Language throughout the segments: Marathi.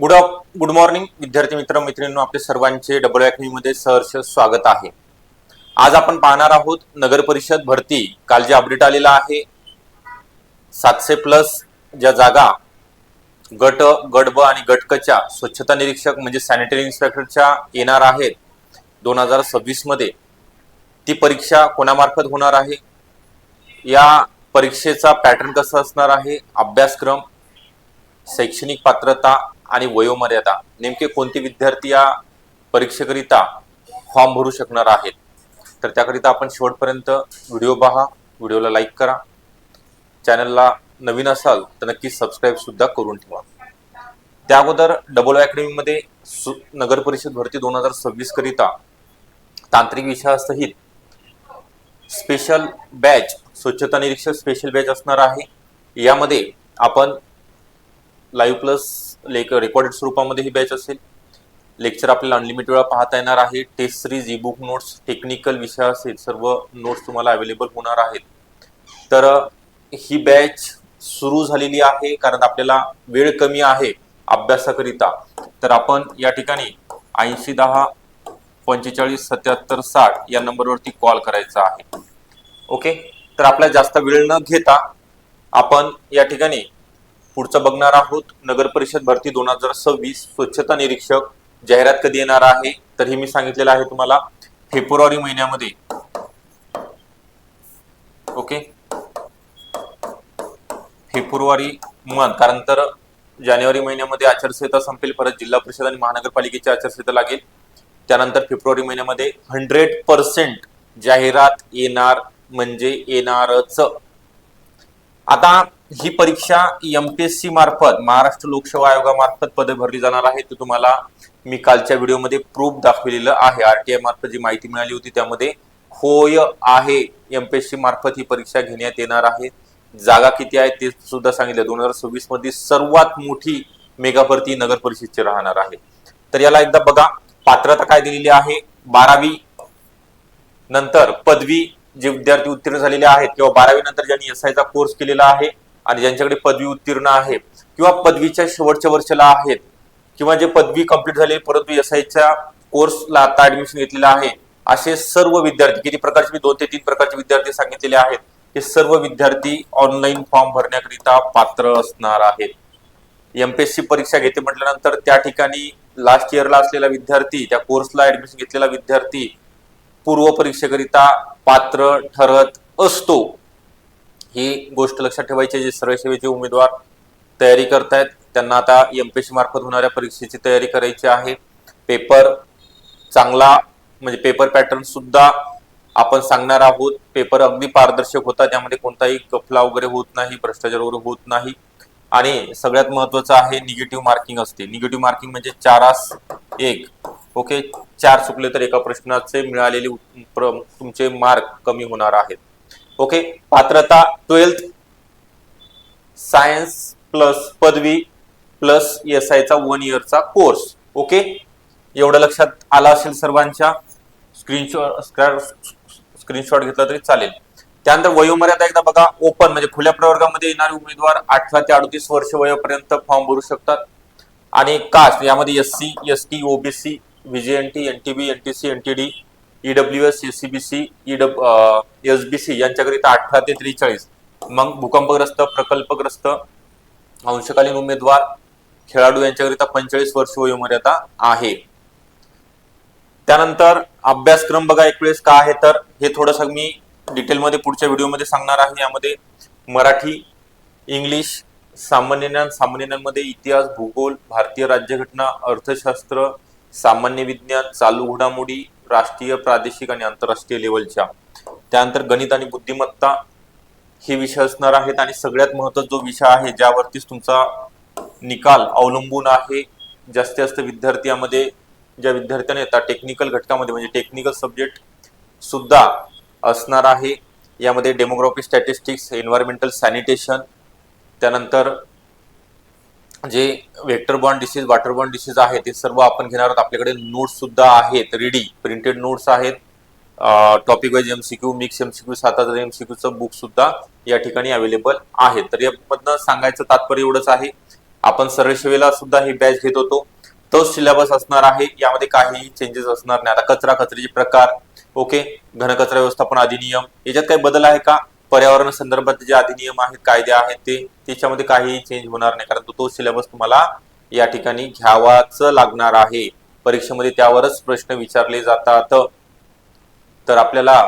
गुड गुड मॉर्निंग विद्यार्थी मित्र मैत्रिणींनो आपले सर्वांचे डबलमध्ये सहर्ष स्वागत आहे. आज आपण पाहणार आहोत नगर परिषद भरती. काल जे अपडेट आलेला आहे सातशे प्लस ज्या जागा गट गट ब आणि गटकच्या स्वच्छता निरीक्षक म्हणजे सॅनिटरी इन्स्पेक्टरच्या येणार आहेत दोन हजार सव्वीसमध्ये ती परीक्षा कोणामार्फत होणार आहे? या परीक्षेचा पॅटर्न कसा असणार आहे? अभ्यासक्रम शैक्षणिक पात्रता आणि वयोमर्यादा नेमके कोणते विद्यार्थी या परीक्षेकरिता फॉर्म भरू शकणार आहेत? तर त्याकरिता आपण शेवटपर्यंत व्हिडिओ पहा व्हिडिओला लाईक करा. चॅनलला नवीन असाल तर नक्की सबस्क्राईब सुद्धा करून ठेवा. त्या अगोदर डबल अकॅडमीमध्ये सु नगर परिषद भरती दोन हजार सव्वीस करिता तांत्रिक विषयासहित स्पेशल बॅच स्वच्छता निरीक्षक स्पेशल बॅच असणार आहे. यामध्ये आपण लाईव्ह प्लस लेक रेकॉर्डेड स्वरूपामध्ये ही बॅच असेल. लेक्चर आपल्याला अनलिमिटेड वेळा पाहता येणार आहे. Test series e book notes technical विषय असेल सर्व नोट्स तुम्हाला अवेलेबल होणार आहेत. तर ही बॅच सुरू झालेली आहे कारण आपल्याला वेळ कमी आहे अभ्यासाकरिता. तर आपण या ठिकाणी ऐंशी दहा पंचेचाळीस सत्याहत्तर साठ या नंबरवरती कॉल करायचा आहे. ओके तर आपला जास्त वेळ न घेता आपण या ठिकाणी पुढचं बघणार आहोत. नगर परिषद भरती दोन हजार सव्वीस स्वच्छता निरीक्षक जाहिरात कधी येणार आहे? तर हे मी सांगितलेलं आहे तुम्हाला फेब्रुवारी महिन्यामध्ये. ओके? फेब्रुवारी मंथ कारण तर जानेवारी महिन्यामध्ये आचारसंहिता संपेल परत जिल्हा परिषद आणि महानगरपालिकेची आचारसंहिता लागेल. त्यानंतर फेब्रुवारी महिन्यामध्ये हंड्रेड पर्सेंट जाहिरात येणार म्हणजे येणारच. आता ही परीक्षा एमपीएससी मार्फत महाराष्ट्र लोकसेवा आयोगामार्फत पदे भरली जाणार आहे ते तुम्हाला मी कालच्या व्हिडिओमध्ये प्रूफ दाखवलेलं आहे. आरटीआय मार्फत जी माहिती मिळाली होती त्यामध्ये होय आहे एमपीएससी मार्फत ही परीक्षा घेण्यात येणार आहे. जागा किती आहे ते सुद्धा सांगितलं. दोन हजार सव्वीसमध्ये सर्वात मोठी मेगा भरती नगर परिषदची राहणार आहे. तर याला एकदा बघा पात्रता काय दिलेली आहे? बारावी नंतर पदवी जे विद्यार्थी उत्तीर्ण झालेले आहेत किंवा बारावी नंतर ज्यांनी एस आयचा कोर्स केलेला आहे आणि ज्यांच्याकडे पदवी उत्तीर्ण आहे किंवा पदवीच्या शेवटच्या वर्षाला आहेत किंवा जे पदवी कंप्लीट झाले परंतु एस आयच्या कोर्सला आता ऍडमिशन घेतलेलं आहे असे सर्व विद्यार्थी किती प्रकारचे मी दोन ते तीन प्रकारचे विद्यार्थी सांगितलेले आहेत हे सर्व विद्यार्थी ऑनलाईन फॉर्म भरण्याकरिता पात्र असणार आहेत. एमपीएससी परीक्षा घेते म्हटल्यानंतर त्या ठिकाणी लास्ट इयरला असलेला विद्यार्थी त्या कोर्सला ऍडमिशन घेतलेला विद्यार्थी पूर्व परीक्षेकरिता पात्र ठरत असतो. ही गोष्ट लक्षात ठेवायची जे सरळ सेवेचे उमेदवार तयारी करतायत. त्यांना आता एमपीएससी मार्फत होणाऱ्या परीक्षेची तयारी करायची आहे. पेपर चांगला म्हणजे पेपर पॅटर्न सुद्धा आपण सांगणार आहोत. पेपर अगदी पारदर्शक होता त्यामध्ये कोणताही कफला वगैरे होत नाही भ्रष्टाचार वगैरे होत नाही. आणि सगळ्यात महत्वाचं आहे निगेटिव्ह मार्किंग असते. निगेटिव्ह मार्किंग म्हणजे चारास एक. ओके चार चुकले तर एका प्रश्नाचे मिळालेले तुमचे मार्क कमी होणार आहेत. ओके? पात्रता ट्वेल्थ. सायन्स प्लस पदवी प्लस एस आयचा वन इयरचा कोर्स ओके? एवढं लक्षात आला असेल सर्वांच्या? स्क्रीनशॉट स्क्रीनशॉट घेतला तरी चालेल. त्यानंतर वयोमर्यादा एकदा बघा. ओपन म्हणजे खुल्या प्रवर्गामध्ये येणारे उमेदवार अठरा ते अडतीस वर्ष वयोपर्यंत फॉर्म भरू शकतात. आणि कास्ट यामध्ये S C S T OBC VJNT NTB NTC NTD EW S SEBC ईडब SBC यांच्याकरिता अठरा ते त्रेचाळीस. मग भूकंपग्रस्त प्रकल्पग्रस्त अंशकालीन उमेदवार खेळाडू यांच्याकरिता पंचेचाळीस वर्ष वयोमर्यादा आहे. त्यानंतर अभ्यासक्रम बघा एक वेळेस का आहे तर हे थोडंसं मी डिटेलमध्ये पुढच्या व्हिडिओमध्ये सांगणार आहे. यामध्ये मराठी इंग्लिश सामान्य ज्ञान सामान्य ज्ञानमध्ये इतिहास भूगोल भारतीय राज्यघटना अर्थशास्त्र सामान्य विज्ञान चालू घडामोडी राष्ट्रीय प्रादेशिक आणि आंतरराष्ट्रीय लेवलच्या त्यानंतर गणित आणि बुद्धिमत्ता हे विषय असणार आहेत आणि सगळ्यात महत्त्वाचा जो विषय आहे ज्यावरतीच तुमचा निकाल अवलंबून आहे जास्तीत जास्त विद्यार्थ्यामध्ये ज्या विद्यार्थ्यांना येतात टेक्निकल घटकामध्ये म्हणजे टेक्निकल सब्जेक्ट सुद्धा असणार आहे. यामध्ये डेमोग्राफी स्टॅटिस्टिक्स एन्व्हायरमेंटल सॅनिटेशन त्यानंतर जे vector bond disease water bond disease आहे ते सर्व आपण घेणार आहोत. आपल्याकडे नोट्स सुद्धा आहेत रेडी प्रिंटेड नोट्स आहेत. Topic wise MCQ mix MCQ सात हजार एमसीक्यूचं बुक सुद्धा या ठिकाणी अवेलेबल आहे तर यामधनं सांगायचं तात्पर्य एवढंच आहे. आपण सरळ सुद्धा ही बॅच घेत होतो. तोच सिलेबस असणार आहे. यामध्ये काही चेंजेस असणार नाही. आता कचरा कचऱ्याचे प्रकार ओके घनकचरा व्यवस्थापन अधिनियम याच्यात काही बदल आहे का? पर्यावरण संदर्भात जे अधिनियम आहेत कायदे आहेत ते त्याच्यामध्ये काही चेंज होणार नाही. कारण तो तो सिलेबस तुम्हाला या ठिकाणी घ्यावाच लागणार आहे. परीक्षेमध्ये त्यावरच प्रश्न विचारले जातात. तर आपल्याला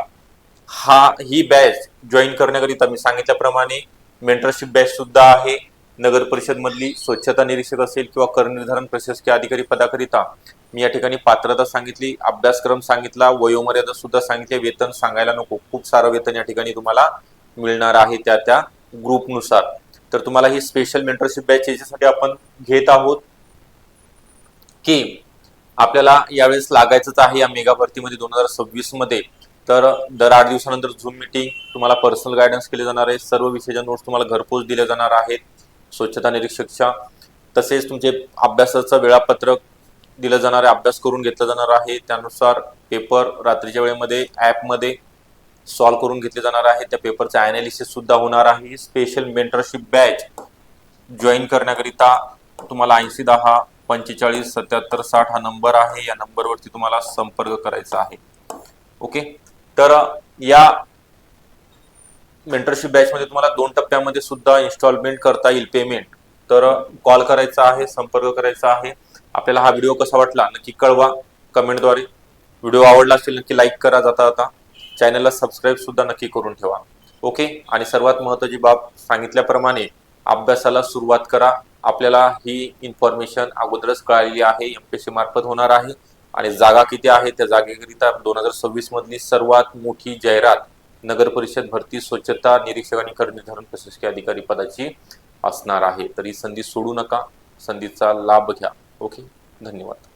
हा ही बॅच जॉईन करण्याकरिता मी सांगितल्याप्रमाणे मेंटरशिप बॅच सुद्धा आहे. नगर परिषद मधली स्वच्छता निरीक्षक असेल किंवा कर निर्धारण प्रशासकीय अधिकारी पदाकरिता मी या ठिकाणी पात्रता सांगितली अभ्यासक्रम सांगितला वयोमर्यादा सुद्धा सांगितली वेतन सांगायला नको. खूप सारं वेतन या ठिकाणी तुम्हाला मिळणार आहे त्या त्या ग्रुपनुसार. तर तुम्हाला ही स्पेशल मेंटरशिप बॅच याच्यासाठी आपण घेत आहोत की आपल्याला यावेळेस लागायचंच आहे या मेगा भरतीमध्ये दोन हजार सव्वीसमध्ये तर दर आठ दिवसानंतर झूम मिटिंग तुम्हाला पर्सनल गायडन्स केले जाणार आहे. सर्व विषयाच्या नोट्स तुम्हाला घरपोच दिले जाणार आहेत. स्वच्छता निरीक्षकच्या तसेच तुमचे अभ्यासाचं वेळापत्रक दिलं जाणार आहे अभ्यास करून घेतला जाणार आहे. त्यानुसार पेपर रात्रीच्या वेळेमध्ये ॲपमध्ये सॉल्व्ह करून घेतले जाणार आहे. त्या पेपरचं अनालिसिस सुद्धा होणार आहे. स्पेशल मेंटरशिप बॅच जॉईन करण्याकरिता तुम्हाला ऐंशी दहा पंचेचाळीस सत्याहत्तर साठ हा नंबर आहे. या नंबरवरती तुम्हाला संपर्क करायचा आहे. ओके तर या मेंटरशिप बॅचमध्ये तुम्हाला दोन टप्प्यामध्ये सुद्धा इन्स्टॉलमेंट करता येईल पेमेंट तर कॉल करायचा आहे संपर्क करायचा आहे. आपल्याला हा व्हिडिओ कसा वाटला नक्की कळवा कमेंटद्वारे व्हिडिओ आवडला असेल नक्की लाईक करा जाता जाता चॅनलला सबस्क्राईब सुद्धा नक्की करून ठेवा. ओके आणि सर्वात महत्वाची बाब सांगितल्याप्रमाणे अभ्यासाला सुरुवात करा. आपल्याला ही इन्फॉर्मेशन अगोदरच कळालेली आहे. एमपीएससी मार्फत होणार आहे. आणि जागा किती आहे? त्या जागेकरिता दोन हजार सव्वीस मधली सर्वात मोठी जाहिरात नगर परिषद भरती स्वच्छता निरीक्षक आणि कर निर्धारण प्रशासकीय अधिकारी पदाची असणार आहे. तर ही संधी सोडू नका. संधीचा लाभ घ्या. ओके धन्यवाद.